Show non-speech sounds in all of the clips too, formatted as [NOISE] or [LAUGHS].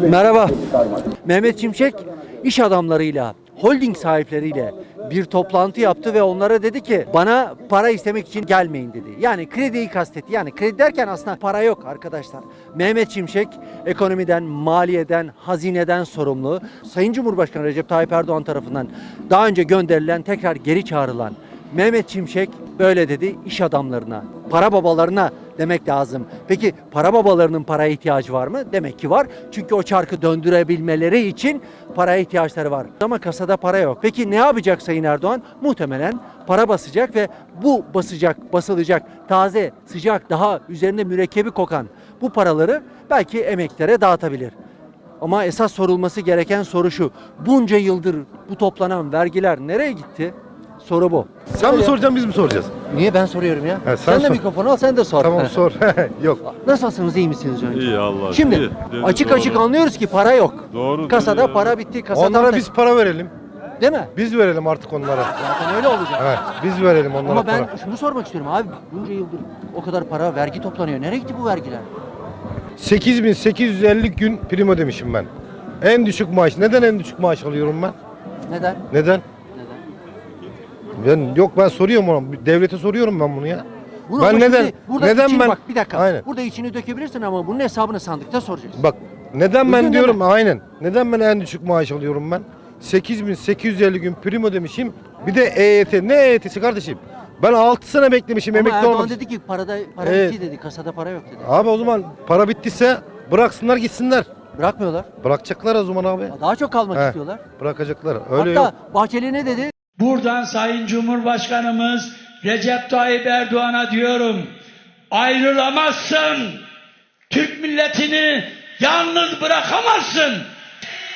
Merhaba. Mehmet Şimşek iş adamlarıyla, holding sahipleriyle bir toplantı yaptı ve onlara dedi ki bana para istemek için gelmeyin dedi. Yani krediyi kastetti. Yani kredi derken aslında para yok arkadaşlar. Mehmet Şimşek ekonomiden, maliyeden, hazineden sorumlu. Sayın Cumhurbaşkanı Recep Tayyip Erdoğan tarafından daha önce gönderilen, tekrar geri çağrılan Mehmet Şimşek böyle dedi iş adamlarına, para babalarına demek lazım. Peki para babalarının paraya ihtiyacı var mı? Demek ki var. Çünkü o çarkı döndürebilmeleri için paraya ihtiyaçları var. Ama kasada para yok. Peki ne yapacak Sayın Erdoğan? Muhtemelen para basacak ve bu basacak, basılacak taze, sıcak, daha üzerinde mürekkebi kokan bu paraları belki emeklere dağıtabilir. Ama esas sorulması gereken soru şu. Bunca yıldır bu toplanan vergiler nereye gitti? Soru bu. Sen mi soracaksın biz mi soracağız? Niye ben soruyorum ya? Ha, sen sen de sor. mikrofonu al sen de sor. Tamam sor. [LAUGHS] Yok. Nasılsınız iyi misiniz önce? İyi Allah. Şimdi iyi. Açık doğru. açık anlıyoruz ki para yok. Doğru. Kasada dedi ya. para bitti. Kasada Onlara biz para verelim. değil mi? Biz verelim artık onlara. Zaten öyle olacak. Evet, biz verelim onlara Ama ben para. şunu sormak istiyorum abi. Bunca yıldır o kadar para vergi toplanıyor. Nereye gitti bu vergiler? 8850 gün prim ödemişim ben. En düşük maaş. Neden en düşük maaş alıyorum ben? Neden? Neden? Ben yok ben soruyorum ona. Devlete soruyorum ben bunu ya. Bunu ben neden burada neden için ben bak bir dakika. Aynen. Burada içini dökebilirsin ama bunun hesabını sandıkta soracaksın. Bak neden Duydun ben değil diyorum mi? aynen. Neden ben en düşük maaş alıyorum ben? 8850 gün prim ödemişim. Bir de EYT. Ne EYT'si kardeşim? Ben 6 sene beklemişim ama emekli Erdoğan olmak. dedi ki parada para Evet. bitti dedi. Kasada para yok dedi. Abi o zaman para bittiyse bıraksınlar gitsinler. Bırakmıyorlar. Bırakacaklar o zaman abi. Daha çok kalmak He, istiyorlar. Bırakacaklar. Öyle Hatta yok. Bahçeli ne dedi? Buradan Sayın Cumhurbaşkanımız Recep Tayyip Erdoğan'a diyorum. Ayrılamazsın. Türk milletini yalnız bırakamazsın.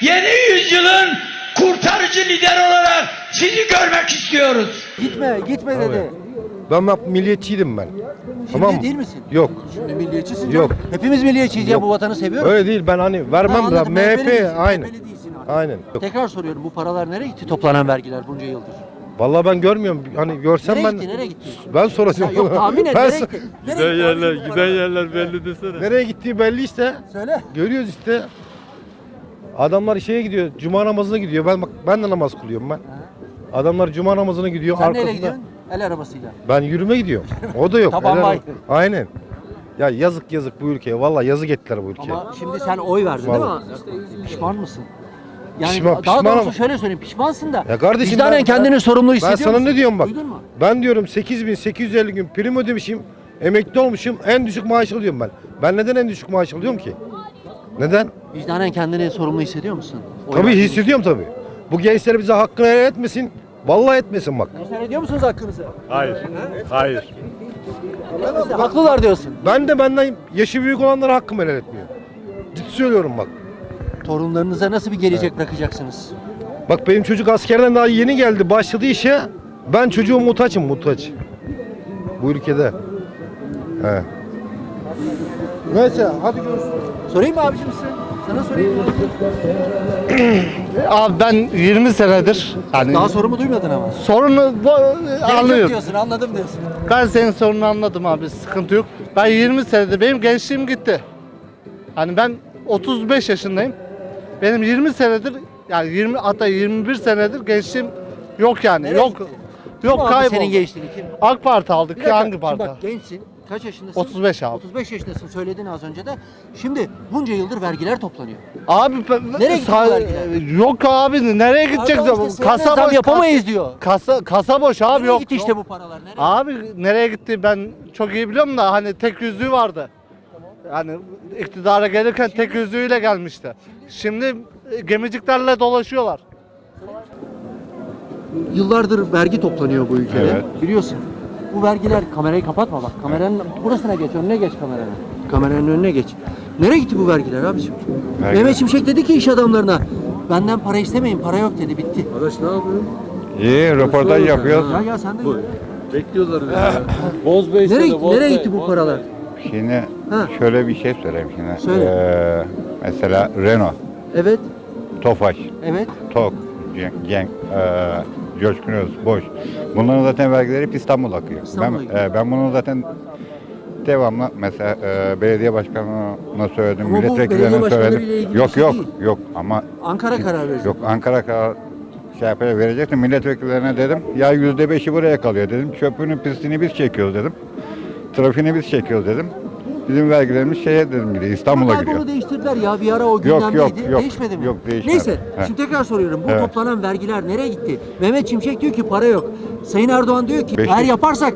Yeni yüzyılın kurtarıcı lider olarak sizi görmek istiyoruz. Gitme, gitme dedi. Ben bak milliyetçiydim ben. Şimdi tamam mı? değil misin? Yok. Şimdi milliyetçisin Yok. canım. Hepimiz milliyetçiyiz ya bu vatanı seviyoruz. Öyle değil ben hani Ben vermem da anladım, MHP'li MHP değilsin, aynen. MHP'li değilsin. Aynen. Tekrar soruyorum bu paralar nereye gitti toplanan vergiler bunca yıldır? Vallahi ben görmüyorum. Hani görsem Nereye ben gitti, nereye gitti? Ben soracağım. Ya yok tahminen Ben nereye so- gitti? Nereye Giden gitti abi yerler, bu giden paralar? yerler belli desene. Nereye gittiği belli işte. Söyle. Görüyoruz işte. Adamlar şeye gidiyor. Cuma namazına gidiyor. Ben bak ben de namaz kılıyorum ben. Adamlar cuma namazına gidiyor. Sen neyle arkasında- gidiyorsun? El arabasıyla. Ben yürüme gidiyorum. O da yok. [LAUGHS] Taban Helal bay. olsun. Aynen. Ya yazık yazık bu ülkeye. Vallahi yazık ettiler bu ülkeye. Ama şimdi sen oy verdin değil mi? Pişman mısın? Yani Pişman- daha pişman doğrusu şöyle söyleyeyim pişmansın da. Ya kardeşim vicdanen ben- kendini sorumlu Ben hissediyor sana musun? ne diyorum bak. Duydun mu? Ben diyorum 8850 gün prim ödemişim. Emekli olmuşum. En düşük maaş alıyorum ben. Ben neden en düşük maaş alıyorum ki? Neden? Vicdanen kendini sorumlu hissediyor musun? Oy Tabii verdiğin hissediyorum tabii. Bu gençler bize hakkını helal etmesin. Vallahi etmesin bak. Gençler ediyor musunuz hakkınızı? Hayır. Hayır. Haklılar diyorsun. Ben de benden yaşı büyük olanlara hakkımı helal etmiyor. Ciddi söylüyorum bak. Torunlarınıza nasıl bir gelecek bırakacaksınız? Bak benim çocuk askerden daha yeni geldi. Başladı işe. Ben çocuğum muhtaçım muhtaç. Bu ülkede. He. Neyse hadi görüşürüz. Sorayım mı abicim size? Sana sorayım mı? Abi ben 20 senedir hani Daha sorumu duymadın ama. sorunu bu, Gerek yok anlıyorum. diyorsun anladım diyorsun. Ben senin sorununu anladım abi sıkıntı yok. Ben 20 senedir benim gençliğim gitti. Hani ben 35 yaşındayım. Benim 20 senedir yani 20 hatta 21 senedir gençliğim yok yani. Nereye yok. gitti? Yok aldı kayboldu. senin gençliğini kim? AK Parti aldık dakika, hangi şimdi parti? Bak gençsin. Kaç yaşındasın? 35 abi. 35 yaşındasın söyledin az önce de. Şimdi bunca yıldır vergiler toplanıyor. Abi ben- Nereye gitti sa- bu vergiler? Yok abi nereye gidecek? İşte kasa sevmez, zam yapamayız diyor. Kasa kasa boş abi Nereye yok. gitti işte bu paralar? Nereye? Abi nereye gitti ben çok iyi biliyorum da hani tek yüzlüğü vardı. Yani iktidara gelirken tek yüzlüğüyle gelmişti. Şimdi gemiciklerle dolaşıyorlar. Yıllardır vergi toplanıyor bu ülkede. Evet. Biliyorsun. Bu vergiler kamerayı kapatma bak. Kameranın burasına geç, önüne geç kameranın. Kameranın önüne geç. Nereye gitti bu vergiler abiciğim? Mehmet Şimşek dedi ki iş adamlarına benden para istemeyin, para yok dedi, bitti. Arkadaş ne yapıyorsun? İyi röportaj yapıyoruz. Ya ya sen de Bekliyorlar bizi. Boz Bey nereye nereye gitti bu paralar? Şimdi Ha. şöyle bir şey söyleyeyim şimdi. Söyle. Ee, mesela Renault, Evet, Tofaş, evet. Tok, Cenk, Genk, ee, Coşkun Öz, Boş. Bunların zaten vergileri hep İstanbul akıyor. İstanbul'a ben, gidiyor. ben bunu zaten devamlı mesela e, belediye başkanına söyledim, Ama bu belediye milletvekillerine başkanlarıyla söyledim. ilgili bir Yok şey yok değil. yok ama Ankara karar verecek. yok Ankara karar şey yapıyor, verecektim milletvekillerine dedim. Ya yüzde beşi buraya kalıyor dedim. Çöpünü pisliğini biz çekiyoruz dedim. Trafiğini biz çekiyoruz dedim. Bizim vergilerimiz şeye dedim gidiyor İstanbul'a Ama gidiyor. bunu değiştirdiler ya bir ara o Yok, gündemdeydi. yok, yok. Değişmedi mi? Yok, değişmedi. Neyse He. şimdi tekrar soruyorum. Bu Evet. toplanan vergiler nereye gitti? Mehmet Şimşek diyor ki para yok. Sayın Erdoğan diyor ki Beşlik- eğer yaparsak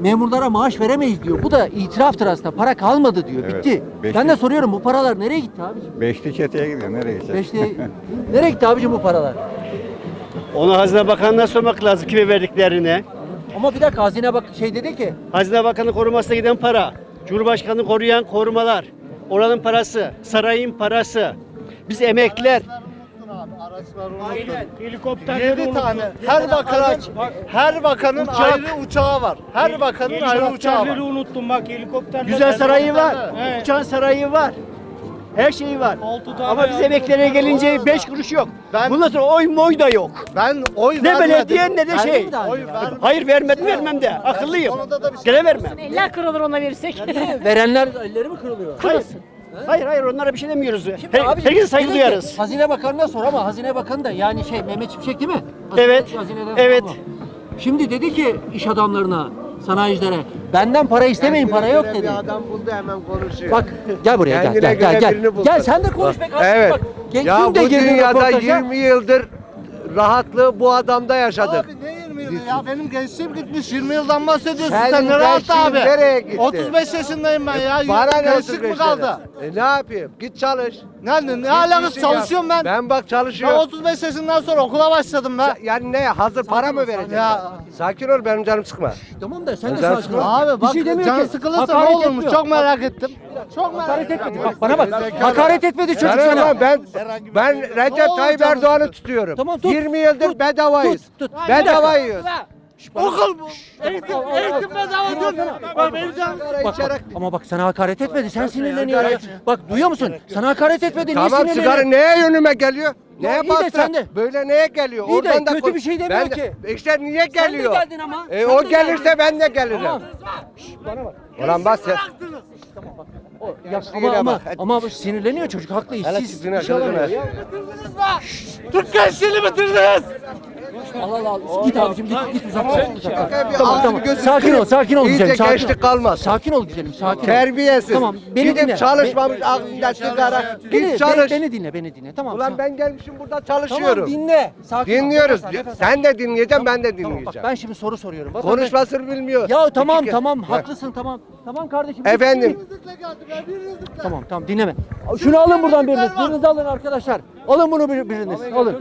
memurlara maaş veremeyiz diyor. Bu da itiraftır aslında. Para kalmadı diyor. Evet, Bitti. Ben de soruyorum bu paralar nereye gitti abiciğim? Beşli çeteye gidiyor. Nereye gidecek? Beşli... [LAUGHS] nereye gitti abiciğim bu paralar? Onu Hazine Bakanı'na sormak lazım kime verdiklerini. Ama bir dakika hazine bak şey dedi ki Hazine Bakanı korumasına giden para, Cumhurbaşkanı koruyan korumalar, oranın parası, sarayın parası. Biz emekliler Helikopterleri 7 tane her bakanın her bakanın Uçak. ayrı uçağı var. Her bakanın ayrı uçağı var. Helikopterleri unuttum bak helikopterler. güzel sarayı var, Evet. uçağın sarayı var. Her şeyi var. Altı tane Ama biz emeklilere gelince 5 kuruş yok. Ben- Bundan sonra oy moy da yok. Ben oy Ne vermedim. belediye ne de Verdin şey. mi daha önce? Oy vermedim. Hayır vermedim vermem de. Akıllıyım. Konuda da bir şey Gene vermem. Eller kırılır ona verirsek. [LAUGHS] verenler elleri mi kırılıyor? Hayır. Hayır hayır onlara bir şey demiyoruz. Şimdi Her, abiciğim, herkese saygı dedi ki, duyarız. Hazine Bakanı'na sor ama Hazine Bakanı da yani şey Mehmet Şimşek değil mi? Evet, Hazineden evet. sorma. Şimdi dedi ki iş adamlarına, sanayicilere benden para istemeyin para yok dedi. adam buldu hemen konuşuyor. Bak gel buraya gel Kendine gel gel göre gel. birini buldu. Gel sen de konuş be kardeşim Evet. bak. Ya dün de bu girdin dünyada röportaja. 20 yıldır rahatlığı bu adamda yaşadık. Abi ne 20 yılı ya? Benim gençliğim gitmiş. 20 yıldan bahsediyorsun Senin sen. Ne rahat gençliğin abi? nereye gitti? 35 yaşındayım ben ya. Bana ne Gençlik mi kaldı? E ne yapayım? Git çalış. Ne, ne alakası çalışıyorum ben. Ben bak Ben çalışıyorum. 35 yaşından sonra okula başladım ben. Yani ne? Hazır para mı vereceksin? Ya. Sakin ol benim canım sıkma. Tamam da sen de Güzel sakin ol. Abi Bir bak şey demiyor canı ki. sıkılırsa ne olurmuş çok merak ettim. Çok Hakaret etmedi. Bak bana bak. Hakaret etmedi çocuk Yani sana. ben ben Recep Tayyip Erdoğan'ı tutuyorum. Tamam, tut, 20 yıldır tut, bedavayız. tut, tut. Bedava yiyoruz. Okul bu. Eğitim, eğitim bedava diyorsun. Bak Bak, bak, ama bak sana hakaret etmedi. Sen sinirleniyor ya. Bak duyuyor musun? Sana hakaret etmedi. Niye Tamam sinirleniyor? sigara neye yönüme geliyor? Neye de bastı? de- Böyle neye geliyor? İyi de Oradan da kötü bir şey demiyor Ben de- ki. İşte niye Sen de geliyor? geldin ama. E, Sen o de gelirse geldin. ben de gelirim. Tamam. Ulan bas sen. O, ya, ama, ama, ama bu sinirleniyor çocuk haklı. İşsiz. tipine, iş alamıyor ya. Türk gençliğini bitirdiniz. Allah Allah. Git abicim git git uzak. Bir Tamam tamam. Sakin ol sakin ol iyice güzelim. Sakin ol. gençlik kalmaz. Sakin ol güzelim sakin ol. Terbiyesiz. Tamam beni Gidip dinle. çalışmamış aklında sigara. Beni, Git çalış. beni dinle beni dinle. Tamam. Ulan ben gelmişim burada Tamam çalışıyorum. dinle. Sakin. Dinliyoruz. Sen de dinleyeceksin ben de Tamam bak dinleyeceğim. ben şimdi soru soruyorum. Konuşmasını bilmiyor. Ya tamam tamam Ha. haklısın tamam. Tamam kardeşim. Efendim. Tamam tamam dinleme. Şunu alın buradan biriniz. Biriniz alın arkadaşlar. Alın bunu bir, biriniz. Alın. Alın.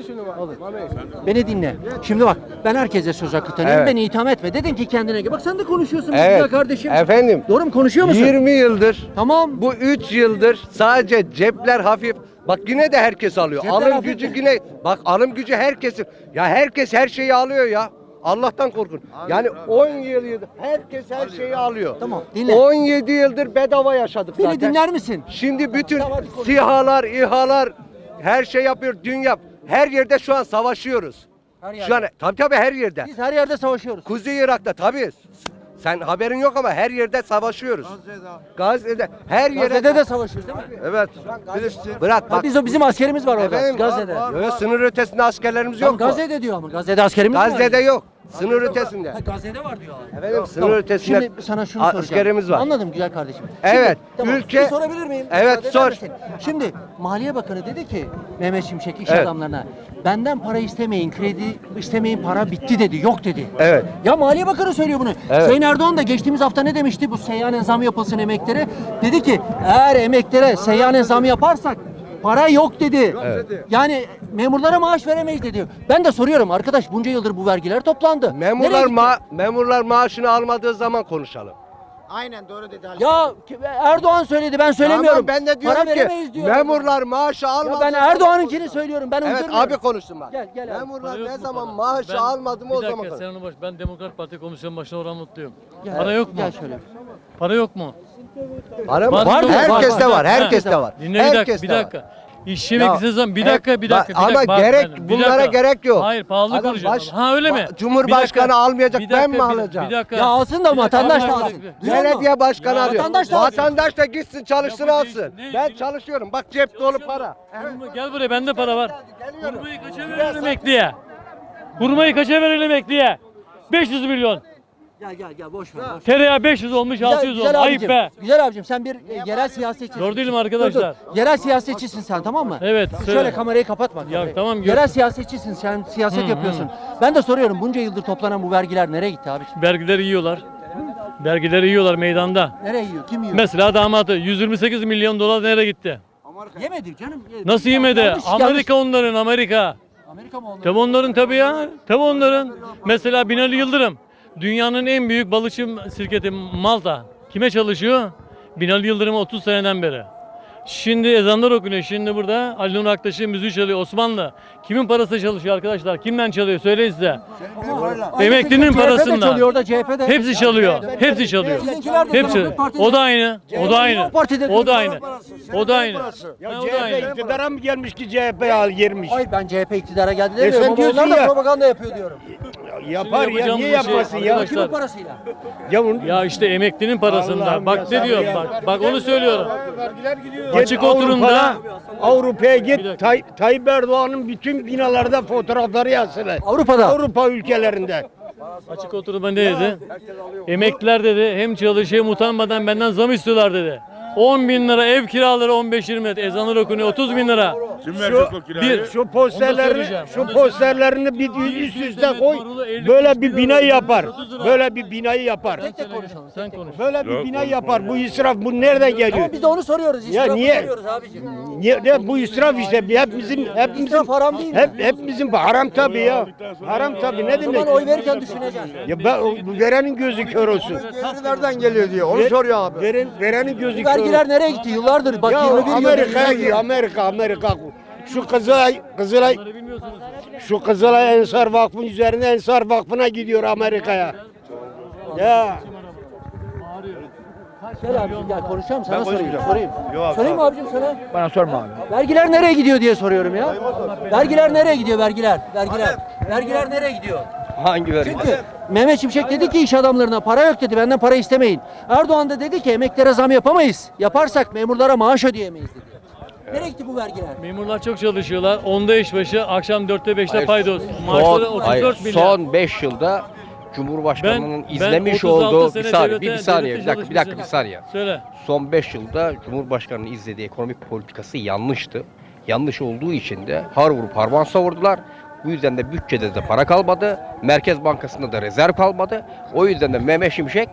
Beni dinle. Şimdi bak ben herkese söz hakkı tanıyorum. Evet. Beni itham etme. Dedin ki kendine gel. Bak sen de konuşuyorsun Evet. kardeşim. Efendim. Doğru mu konuşuyor musun? 20 yıldır Tamam. bu 3 yıldır sadece cepler hafif. Bak yine de herkes alıyor. Cepler alım hafif gücü mi? yine bak alım gücü herkesin. Ya herkes her şeyi alıyor ya. Allah'tan korkun. Yani 10 yıl yıl herkes her şeyi alıyor. Tamam, dinle. 17 yıldır bedava yaşadık Beni zaten. dinler misin? Şimdi bütün Tamam, sihalar, İHA'lar her şey yapıyor dünya. Her yerde şu an savaşıyoruz. Her Şu an tabii tabii her yerde. Biz her yerde savaşıyoruz. Kuzey Irak'ta tabii. Sen haberin yok ama her yerde savaşıyoruz. Gazze'de. her yere. Gazze'de de savaşıyoruz değil mi? Evet. Bırak Ha, bak. biz o bizim askerimiz var orada. Efendim, Gazze'de. Yok, yok, sınır ötesinde askerlerimiz Tamam, yok mu? Gazze'de diyor ama. Gazze'de askerimiz var. Gazze'de yok. Sınır ötesinde. Ha, Gazze'de var diyorlar. Efendim sınır Tamam, ötesinde Şimdi sana şunu a- soracağım. askerimiz var. Anladım güzel kardeşim. Evet, tamam, ülke- bir sorabilir miyim? Evet, Müsaade eder sor. misin? Şimdi Maliye Bakanı dedi ki Mehmet Şimşek iş Evet. adamlarına benden para istemeyin, kredi istemeyin para bitti dedi. Yok dedi. Evet. Ya Maliye Bakanı söylüyor bunu. Evet. Sayın Erdoğan da geçtiğimiz hafta ne demişti? Bu seyyanen zam yapılsın emeklere. Dedi ki eğer emeklere seyyanen zam yaparsak para yok dedi. Yani memurlara maaş veremeyiz dedi. Ben de soruyorum arkadaş bunca yıldır bu vergiler toplandı. Nereye Memurlar gitti? ma memurlar maaşını almadığı zaman konuşalım. Ya Erdoğan söyledi ben söylemiyorum. Ama ben de diyorum Para veremeyiz ki diyor. memurlar maaşı Ya almadığı ben Erdoğan'ınkini söylüyorum. Ben Evet uydurmuyorum. abi konuşsun bak. Gel, gel abi. Memurlar yok ne mu zaman para? maaşı Ben- almadı mı o bir zaman dakika konuş. sen onu boş. Ben Demokrat Parti komisyon başına oran mutluyum. Gel, Para yok mu? Gel şöyle. Para yok mu? Para mı? Var Var mı? Herkeste Var, herkeste var. Dinle bir dakika, bir var. dakika. İşçi emeklisi zam. Bir dakika bir dakika. Ba- bir dakika, ama gerek- efendim, bir bunlara dakika. gerek yok. Hayır pahalı Adam konuşuyor. baş- Ha öyle mi? ba- Cumhurbaşkanı almayacak, ben mi alacağım? Bir dakika. Ya alsın da vatandaş da alsın. Belediye başkanı Ya alıyor. vatandaş da alsın. Vatandaş da gitsin çalışsın Ya bu alsın. ne- ne- Ben çalışıyorum. Bak cep dolu para. Hurma- Gel buraya bende para var. Hurmayı kaça verelim emekliye? Hurmayı kaça verelim emekliye? 500 milyon. Gel gel gel boş ver. boş ver. Tereyağı 500 olmuş 600 olmuş. Ayıp abicim, be. Güzel abicim sen bir e, yerel siyasetçisin. Doğru değilim Dur, dur. arkadaşlar. Yerel siyasetçisin sen tamam mı? Evet, Şöyle söyle. kamerayı kapatma. Ya tamam, gör- Yerel siyasetçisin sen siyaset yapıyorsun. Ben de soruyorum bunca yıldır toplanan bu vergiler nereye gitti abi? Vergileri yiyorlar. Vergileri yiyorlar meydanda. Nereye yiyor? Kim yiyor? Mesela damatı 128 milyon dolar nereye gitti? Yemedi canım. Nasıl yemedi? Yanlış, Amerika onların Amerika. yanlış. Amerika mı onların? Tabi onların tabi ya. Tabi onların. Mesela Binali Yıldırım. Dünyanın en büyük balıkçı şirketi Malta. Kime çalışıyor? Binali Yıldırım 30 seneden beri. Şimdi ezanlar okunuyor. Şimdi burada Ali Nur Aktaş'ın müziği çalıyor. Osmanlı. Kimin parası çalışıyor arkadaşlar? Kimden çalıyor? Söyleyin size. Emeklinin şekilde CHP de parasından. çalıyor orada CHP'de. Hepsi çalıyor. Hepsi çalıyor. Hepsi. O da aynı. O da aynı. O da aynı. O da aynı. Ya Ha, o da aynı. CHP iktidara mı gelmiş ki CHP al girmiş? Hayır ben CHP iktidara geldi E demiyorum sen ama diyorsun onlar da ya. propaganda yapıyor diyorum. Yapar ya yapacağım niye bu şey yapmasın ya? Kimin parasıyla? Ya onu Ya işte emeklinin parasında. Allah'ım Bak ne sabır diyor? ya. Bak bak onu söylüyorum. Git Açık oturumda Avrupa'ya git. Tay- Tayyip Erdoğan'ın bütün binalarda fotoğrafları yazsın. Avrupa'da. Avrupa ülkelerinde. açık oturumda ne dedi? Emekliler dedi hem çalışıyor hem utanmadan benden zam istiyorlar dedi. 10 bin lira ev kiraları 15-20 lira. Ezanlar okunuyor 30 bin lira. Bir, Şu posterlerini, söyleyeceğim, şu onu da posterlerini bir üst üste koy. marulu 50 Böyle bir binayı yapar. 30 lira. Böyle bir binayı yapar. Sen konuş. Böyle bir binayı yapar. Bu israf bu nereden geliyor? Ama biz de onu soruyoruz. Ya İsrafı niye? soruyoruz abicim. Niye ne bu israf işte hepimizin hepimizin İsraf haram değil mi? hep hepimizin haram tabii ya. Haram tabii ne O demek? oy verirken düşüneceksin. Ya ben, o- verenin gözü kör olsun. Nereden geliyor diyor. Onu soruyor abi. Veren, verenin gözü kör vergiler nereye gitti? Yıllardır bak Ya 21 yıl. Amerika'ya gidiyor Amerika Amerika. Şu Kızılay Kızılay şu Kızılay Ensar Vakfı'nın üzerine Ensar Vakfı'na gidiyor Amerika'ya. Ya Gel abicim gel konuşalım sana sorayım. Sorayım. Sorayım mı abicim sana? Bana sorma abi. Vergiler nereye gidiyor diye soruyorum ya. Vergiler nereye gidiyor vergiler? Vergiler. Vergiler nereye gidiyor? Hangi vergi? Çünkü Mehmet Şimşek dedi ki iş adamlarına para yok dedi. Benden para istemeyin. Erdoğan da dedi ki emeklere zam yapamayız. Yaparsak memurlara maaş ödeyemeyiz dedi. Nereye gitti bu vergiler? Memurlar çok çalışıyorlar. Onda işbaşı, akşam 4'te 5'te paydos. Maaşları Son, 34 hayır, milyar. son 5 yılda Cumhurbaşkanının Ben- izlemiş ben 36 olduğu sene bir saniye, bir, devlete- bir saniye, bir dakika, bir dakika, bir çalışmışım. saniye. Söyle. Son 5 yılda Cumhurbaşkanının izlediği ekonomik politikası yanlıştı. Yanlış olduğu için de har vurup harman savurdular. Bu yüzden de bütçede de para kalmadı. Merkez Bankası'nda da rezerv kalmadı. O yüzden de Mehmet Şimşek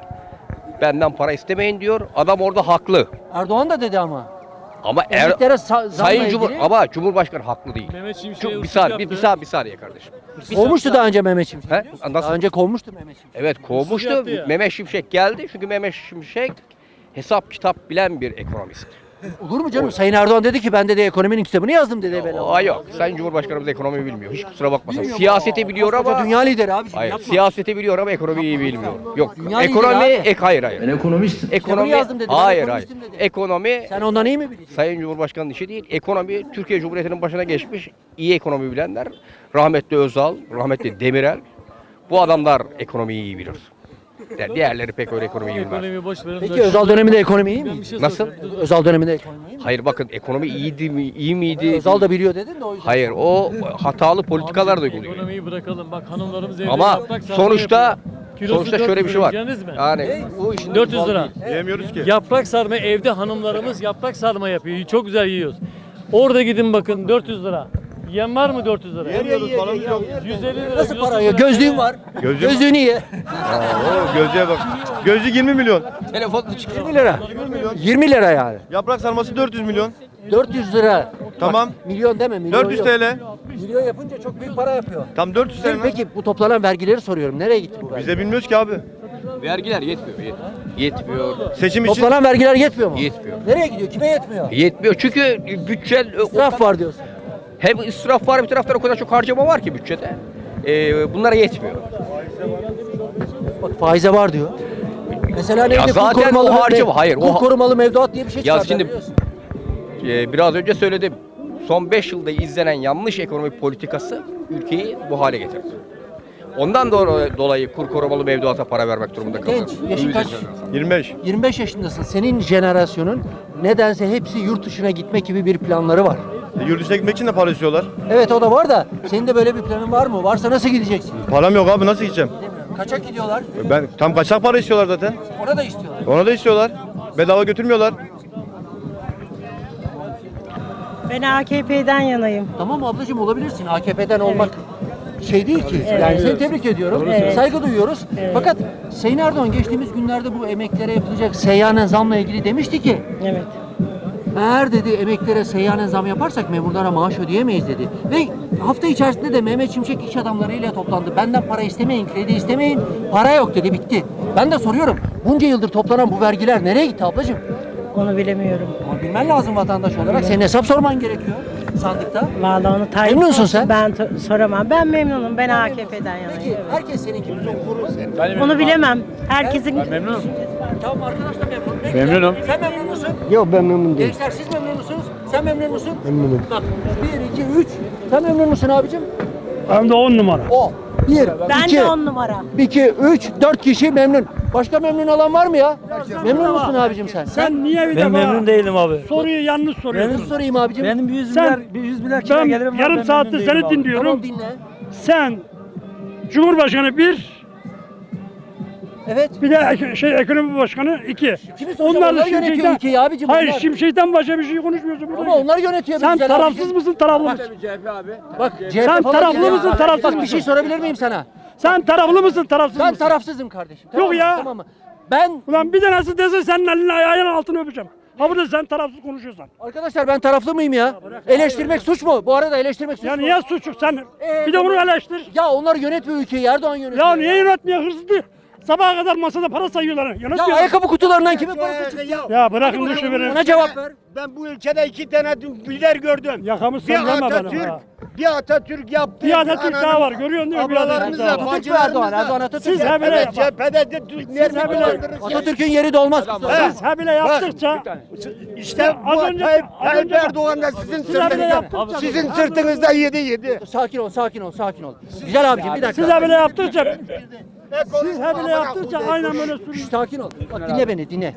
benden para istemeyin diyor. Adam orada haklı. Erdoğan da dedi ama. Ama er, Emeklere sa- zamla Sayın Cumhur ilgili ama Cumhurbaşkanı haklı değil. Mehmet Şimşek'e Çok, bir saniye, bir, bir saniye, bir saniye kardeşim. Kovmuştu daha önce Mehmet Şimşek. He? Daha Nasıl? önce kovmuştu Mehmet Şimşek. Evet kovmuştu. yaptı ya. Mehmet Şimşek geldi çünkü Mehmet Şimşek hesap kitap bilen bir ekonomist. Olur mu canım? Sayın Erdoğan dedi ki ben de ekonominin kitabını yazdım dedi evvela. Aa yok. Sayın Cumhurbaşkanımız ekonomi bilmiyor. Hiç kusura bakmasın. Siyaseti biliyor ama dünya lideri abi. Hayır, yapma. siyaseti biliyor ama ekonomiyi bilmiyor. Yok. Dünya ekonomi ek hayır hayır. Ben ekonomistim. Ekonomi yazdım dedi. ben hayır hayır. dedi. Ekonomi Sen ondan iyi mi biliyorsun? Sayın Cumhurbaşkanı'nın işi değil. Ekonomi Türkiye Cumhuriyeti'nin başına geçmiş iyi ekonomi bilenler. Rahmetli Özal, rahmetli Demirel. Bu adamlar ekonomiyi iyi bilir. Yani diğerleri pek öyle ekonomiyi bilmez. Ekonomiyi boş verin. Peki Özal döneminde ekonomi iyi Ben mi? bir şey Nasıl? Özal döneminde ekonomi iyi mi? Hayır bakın ekonomi iyiydi mi, iyi miydi? Özal da biliyor dedin de o yüzden. Hayır o hatalı politikalar da uyguluyor. Ekonomiyi bırakalım. Bak hanımlarımız evde Ama yaprak sarma sonuçta yapıyor. Kilosu sonuçta 400 şöyle bir şey var. yiyeceğiniz mi? Yani bu işin 400 lira. Yemiyoruz ki. Yaprak sarma evde hanımlarımız yaprak sarma yapıyor. Çok güzel yiyoruz. Orada gidin bakın 400 lira. Yiyen var mı 400 lira? Yemiyoruz falan yok. 150 lira. Nasıl 130 para ya? lira. Gözlüğün var. Gözlüğüm- Gözlüğünü ye. Oo, gözlüğe bak. Gözlük 20 milyon. telefonla çıkıyor. 20 lira. 20 lira yani. Yaprak sarması 400 milyon. 400 lira. Tamam. Bak, milyon deme milyon 400 yok. TL. Milyon yapınca çok büyük para yapıyor. Tam 400 TL. Peki bu toplanan vergileri soruyorum. Nereye gitti bu Biz vergi? de bilmiyoruz ki abi. Vergiler yetmiyor. Yetmiyor. yetmiyor. Seçim için Toplanan vergiler yetmiyor mu? Yetmiyor. Nereye gidiyor? Kime yetmiyor? Yetmiyor çünkü bütçe İsraf var diyorsun. Hem israf var bir taraftan o kadar çok harcama var ki bütçede. Ee, bunlara yetmiyor. Bak faize var diyor. Mesela neydi? Kur zaten korumalı o harcama- hayır, o Kur ha- korumalı mevduat diye bir şey Ya çıkardı. şimdi- biliyorsun. Ee, biraz önce söyledim. son 5 yılda izlenen yanlış ekonomik politikası ülkeyi bu hale getirdi. Ondan dolayı, dolayı kur korumalı mevduata para vermek durumunda kalıyoruz. Genç, yaşın kaç? 25. 25 yaşındasın. Senin jenerasyonun nedense hepsi yurt dışına gitmek gibi bir planları var. E, yurt dışına gitmek için de para istiyorlar. Evet o da var da senin de böyle bir planın var mı? Varsa nasıl gideceksin? Param yok abi nasıl gideceğim? Kaçak gidiyorlar. E, Ben tam kaçak para istiyorlar zaten. Ona da istiyorlar. Ona da istiyorlar. Bedava götürmüyorlar. Ben AKP'den yanayım. Tamam ablacığım olabilirsin. AKP'den olmak şey değil ki. Evet. Yani seni tebrik ediyorum. Evet. Saygı duyuyoruz. Evet. Fakat Sayın Erdoğan geçtiğimiz günlerde bu emeklere yapılacak seyyanen zamla ilgili demişti ki Evet. Eğer dedi emeklere seyyanen zam yaparsak memurlara maaş ödeyemeyiz dedi. Ve hafta içerisinde de Mehmet Şimşek iş adamlarıyla toplandı. Benden para istemeyin, kredi istemeyin. Para yok dedi bitti. Ben de soruyorum. Bunca yıldır toplanan bu vergiler nereye gitti ablacığım? Onu bilemiyorum. Ama bilmen lazım vatandaş olarak. Senin hesap sorman gerekiyor sandıkta. Vallahi onu Tayyip Memnunsun sen? Ben to- soramam. Ben memnunum. Ben AKP'den yanayım. Peki herkes senin gibi. Onu bilemem. Herkesin memnunum. Tamam arkadaş da memnun. Peki Memnunum. Sen memnun musun? Yok ben memnun Gençler siz memnun musunuz? Sen memnun musun? Memnunum. Bak 1, 2, 3. Sen memnun musun abicim? Hem de 10 numara. O. 1, Ben 2, de on numara. 2, 3, 4 kişi memnun. Başka memnun olan var mı ya? Memnun musun abicim sen? Sen niye bir Ben memnun değilim abi. soruyu yanlış Ben sorayım abicim. Benim 100 Sen- milyar, 100 milyar kira Ben gelirim var. yarım ben saattir seni değilim abi. dinliyorum. Tamam dinle. Sen Cumhurbaşkanı bir, Evet. bir de ek- şey ekonomi başkanı iki. Kimi soracağım? Onlar yönetiyor ülkeyi abicim. Hayır onlar. Şimşek'ten başka bir şey konuşmuyorsun burada. Ama onlar yönetiyor. Sen tarafsız abicim. mısın taraflı mısın? Bak CHP Sen falan taraflı mısın, tarafsız Bak bir mısın? şey sorabilir miyim sana? Sen taraflı mısın tarafsız Ben mısın? tarafsızım kardeşim. Tamam Yok mı? ya. Tamam mı? Ben Ulan bir tanesi dese senin elini ayağının altını öpeceğim. Ha burada sen tarafsız konuşuyorsan. arkadaşlar ben taraflı mıyım ya? Eleştirmek suç mu? Bu arada eleştirmek suç Ya mu? niye suçu sen? Ee, Bir de onu eleştir. Ya onlar yönetmiyor ülkeyi. Erdoğan yönetiyor. Ya niye yönetmiyor hırsızdı? Sabaha kadar masada para sayıyorlar. Ya Yönetmiyor. ayakkabı kutularından kimin parası çıktı? Ya bırakın bu işi beni. Ona cevap ver. Ben bu ülkede iki tane güller gördüm. Yakamı Bir sallama benim. Atatürk, ha. bir Atatürk yaptı. Bir Atatürk daha var. Görüyorsun değil mi? Bir Atatürk Ablalarımız daha da, var. Atatürk mü Erdoğan? Erdoğan Atatürk. Siz mü? he bile Evet bak. cephede de Siz mi dolandırırsınız? Atatürk'ün yeri de olmaz. kusura Siz he bile yaptıkça İşte Az bu önce- Tayyip, az Tayyip önce- Erdoğan da sizin bile sırtınızda. Sizin sırtınızda yedi yedi. Sakin ol, sakin ol, sakin ol. Güzel abicim bir dakika. Siz he bile yaptıkça Siz he bile yaptıkça aynen böyle sürüyor. Sakin ol. Bak dinle beni, dinle.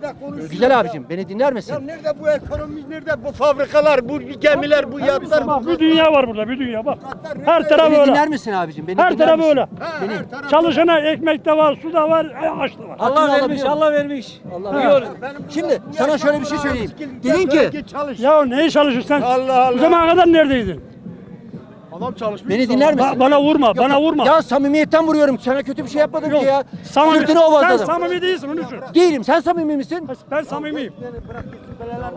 Güzel abicim, beni dinler Ya misin? nerede bu ekonomi, nerede bu fabrikalar, bu gemiler, bu yatlar, Bak bu bir dünya var burada bir dünya bak. Her taraf Beni öyle. dinler misin abicim? Beni Her dinler taraf misin? öyle. Beni. Çalışana ekmek de var, su da var, ağaç da var. Allah vermiş. Allah vermiş. Allah biliyorum. Şimdi sana şöyle bir şey söyleyeyim. Dedin ki. Ya neye çalışırsan? Allah Allah. Bu zamana kadar neredeydin? Beni dinler Ba- misin? bana vurma, bana vurma. Ya samimiyetten vuruyorum. Sana kötü bir şey yapmadım ki ya. Samimi- Sırtını sen ovazladım. samimi değilsin onu düşün. Değilim. Sen samimi misin? Ben samimiyim.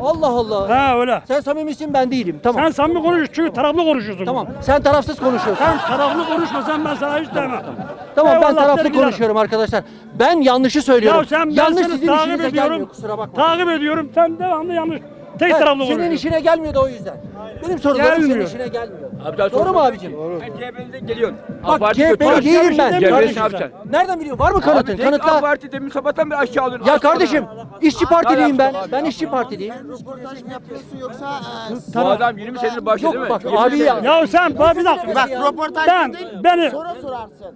Allah Allah. Ha öyle. Sen samimisin ben değilim. Tamam. Sen samimi konuş çünkü taraflı konuşuyorsun. Tamam. Sen tarafsız konuşuyorsun. Sen taraflı konuşmasan ben sana hiç demem. Tamam ben Eyvallah taraflı derim, konuşuyorum arkadaşlar. Ben yanlışı söylüyorum. Ya sen ben Yanlış seni sizin takip işinize ediyorum. gelmiyor kusura bakma. Takip ediyorum. Sen devamlı yanlış. Tek taraflı senin konuşuyorsun. işine gelmiyor da o yüzden. Benim sorularım senin Gelmiyor. işine gelmiyor. Doğru mu abicim? CHP'den geliyorsun. Bak CHP'li değilim ben. Ne yapacaksın? Nereden biliyorsun? Var mı kanıtın? Kanıtla. Parti demin sabahtan beri aşağı alıyorsun. Ya kardeşim işçi partiliyim ben. Ben işçi partiliyim. Bu adam 20 senedir başta değil Yok mi? bak abi ya. Ya sen bak bir dakika. Bak, ben beni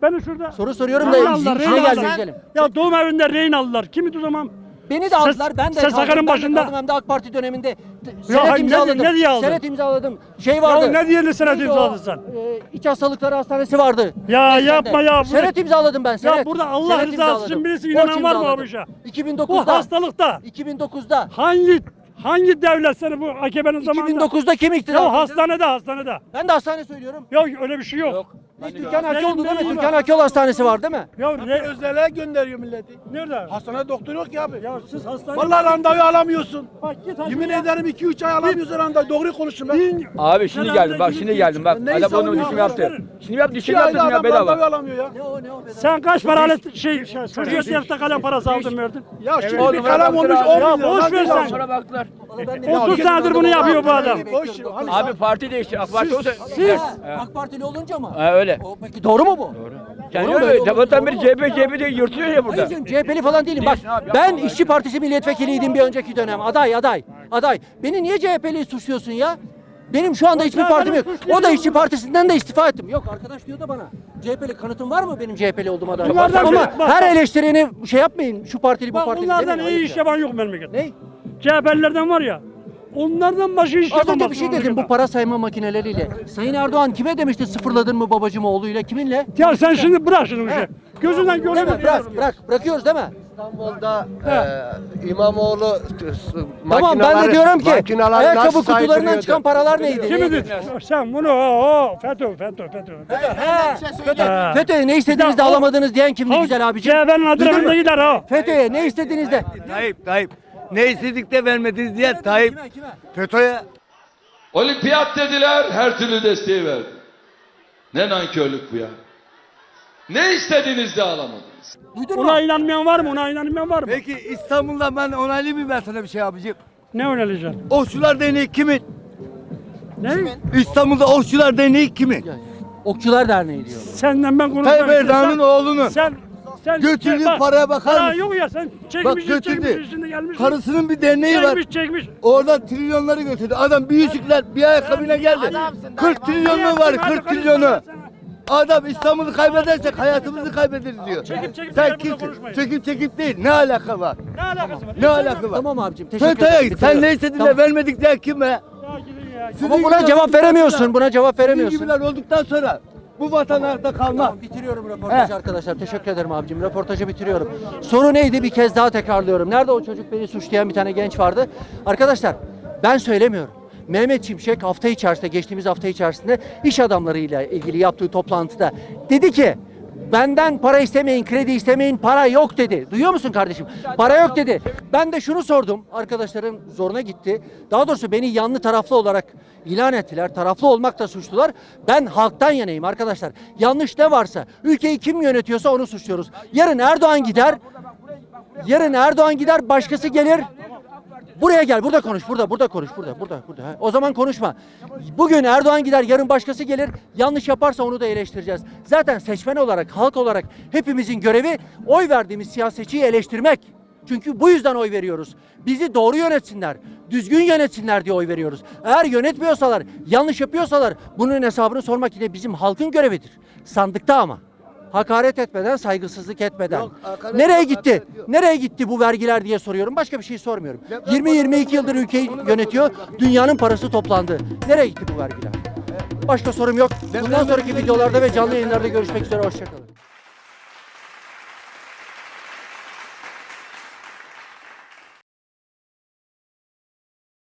beni şurada Soru soruyorum da aldılar. güzelim. Ya doğum evinde rehin aldılar. Kimdi o zaman? Beni de aldılar. Ben de kaldım, sakarın ben de başında. hem de AK Parti döneminde. T- Ya Senet ne- imzaladım. ne diye aldın? Senet imzaladım. Şey vardı. ne diye senet Neydi o? imzaladın sen? Ee, iç hastalıkları hastanesi vardı. Ya Beyefendi. yapma ya. Bu- Senet imzaladım ben. Senet. burada Allah Senet rızası imzaladım. için birisi inanan var mı imzaladım. bu işe? 2009'da. Bu hastalıkta 2009'da. hangi hangi devlet seni bu AKP'nin zamanında? 2009'da kim iktidar? Ya hastanede hastanede. Ben de hastane söylüyorum. Ya öyle bir şey yok. Ne, Türkan Akyol değil mi? Türkan Akyol hastanesi var değil mi? Ya ne? Özele gönderiyor milleti. Nerede? Hastanede doktor yok ki abi. Ya siz hastane. Vallahi randevu alamıyorsun. Bak git hadi Yemin ya. ederim 2-3 ay alamıyorsun randevu. Doğru konuşun ben. Bin- Abi şimdi geldim bak şimdi geldim bak. Neyi Adam savunuyorsun dişimi yaptı. Şimdi yap 2 dişimi ayda yaptın ya adam randevu bedava. alamıyor ya. Sen kaç para alet şey çocuğa siyafta kalem parası aldın verdin? Ya şimdi bir kalem olmuş baktılar 10 abi. milyon. Ya boş ver sen. lan. Sonra baktılar. Vallahi ben de- 30 senedir bunu yapıyor bu adam. Boş. Hani Abi parti değişti. AK Parti olsa. Siz AK Partili olunca mı? Ha öyle. O, peki doğru mu bu? Yani Doğru öyle. Beri doğru CHP CHP diye yırtıyor ya burada. Hayır canım CHP'li falan değilim. Bak Değilsin abi, yapma ben Allah İşçi Partisi milletvekiliydim bir önceki dönem. Aday aday. Aday. Beni niye CHP'li suçluyorsun ya? Benim şu anda hiçbir partim yok. O da işçi partisinden de istifa ettim. Yok arkadaş diyor da bana. CHP'li kanıtın var mı benim CHP'li olduğuma dair? Bunlardan Ama biri- bak, her bak. eleştireni şey yapmayın. Şu partili bu Bak partili bunlardan demeyin. iyi Ayıp iş ya. yapan yok memlekette. Ne? CHP'lilerden var ya. Onlardan başka iş Az önce bir şey dedim bu para sayma makineleriyle. Sayın Erdoğan kime demişti sıfırladın mı babacım oğluyla kiminle? Ya sen şimdi bırak şimdi bu şey. He. Gözünden Değil mi? Bırak bırak bırakıyoruz değil mi? İstanbul'da e, İmamoğlu Tamam ben de diyorum ki ayakkabı nasıl kutularından saydırıyordu? çıkan paralar neydi? Kimi Neydi? dedi? Sen bunu o o FETÖ FETÖ FETÖ. FETÖ, Ha. FETÖ'ye ne istediğinizde alamadınız diyen kimdi güzel abiciğim? CHP'nin Duydun mu? adresindekiler ha. FETÖ'ye ne istediğinizde? Tayyip, Tayyip. Ne istedik de vermediniz diye Tayyip. Kime, kime? FETÖ'ye. Olimpiyat dediler, her türlü desteği verdi. Ne nankörlük bu ya. Ne istediğinizde alamadınız. Duydun mu? Ona inanmayan var mı? Ona inanmayan var mı? Peki İstanbul'da ben onaylı mı ben sana bir şey abicim? Ne önereceksin? Okçular Derneği kimin? Ne? İstanbul'da Okçular Derneği kimin? Okçular Derneği diyor. Senden ben konuşmak Tayyip Erdoğan'ın oğlunun. Sen sen Götürdüğü bak, paraya bakar para mısın? yok ya sen Bak çekmişsin götürdü. çekmişsin gelmişsin. Karısının bir derneği var. çekmiş çekmiş. Oradan trilyonları götürdü. Adam bir yüzükler bir ayakkabıyla geldi. 40 trilyonu var 40 trilyonu. Adam İstanbul'u kaybedersek hayatımızı kaybederiz diyor. Çekip çekip Sen kimsin? konuşmayın. Çekip çekip değil. Ne alaka var? Ne alakası var? Ne alaka var? Tamam abicim teşekkür ederim. Sen ne istedin Tamam. de vermedik diye kim be? Ya gidin ya. Ama buna cevap veremiyorsun. Buna cevap Veremiyorsun. veremiyorsun. gibiler olduktan sonra bu vatan ayakta kalmaz. Tamam, bitiriyorum röportajı arkadaşlar. Teşekkür ederim abicim. Röportajı bitiriyorum. Soru neydi? Bir kez daha tekrarlıyorum. Nerede o çocuk beni suçlayan bir tane genç vardı? Arkadaşlar ben söylemiyorum. Mehmet Şimşek hafta içerisinde, geçtiğimiz hafta içerisinde iş adamlarıyla ilgili yaptığı toplantıda dedi ki benden para istemeyin, kredi istemeyin, para yok dedi. Duyuyor musun kardeşim? Para yok dedi. Ben de şunu sordum. Arkadaşların zoruna gitti. Daha doğrusu beni yanlı taraflı olarak ilan ettiler. Taraflı olmakla suçlular. Ben halktan yanayım arkadaşlar. Yanlış ne varsa, ülkeyi kim yönetiyorsa onu suçluyoruz. Yarın Erdoğan gider. Yarın Erdoğan gider, başkası gelir. Buraya gel, burada konuş, burada, burada konuş, burada, burada, burada. Ha, O zaman konuşma. Bugün Erdoğan gider, yarın başkası gelir. Yanlış yaparsa onu da eleştireceğiz. Zaten seçmen olarak, halk olarak hepimizin görevi oy verdiğimiz siyasetçiyi eleştirmek. Çünkü bu yüzden oy veriyoruz. Bizi doğru yönetsinler, düzgün yönetsinler diye oy veriyoruz. Eğer yönetmiyorsalar, yanlış yapıyorsalar bunun hesabını sormak yine bizim halkın görevidir. Sandıkta ama. Hakaret etmeden, saygısızlık etmeden. hakaret Nereye yok, gitti? hakaret yok. Nereye gitti bu vergiler diye soruyorum. Başka bir şey sormuyorum. Ya ben 20-22 yıldır ülkeyi yönetiyor. Dünyanın parası toplandı. Nereye gitti bu vergiler? Başka sorum yok. Bundan sonraki videolarda ve canlı yayınlarda görüşmek üzere. Hoşçakalın.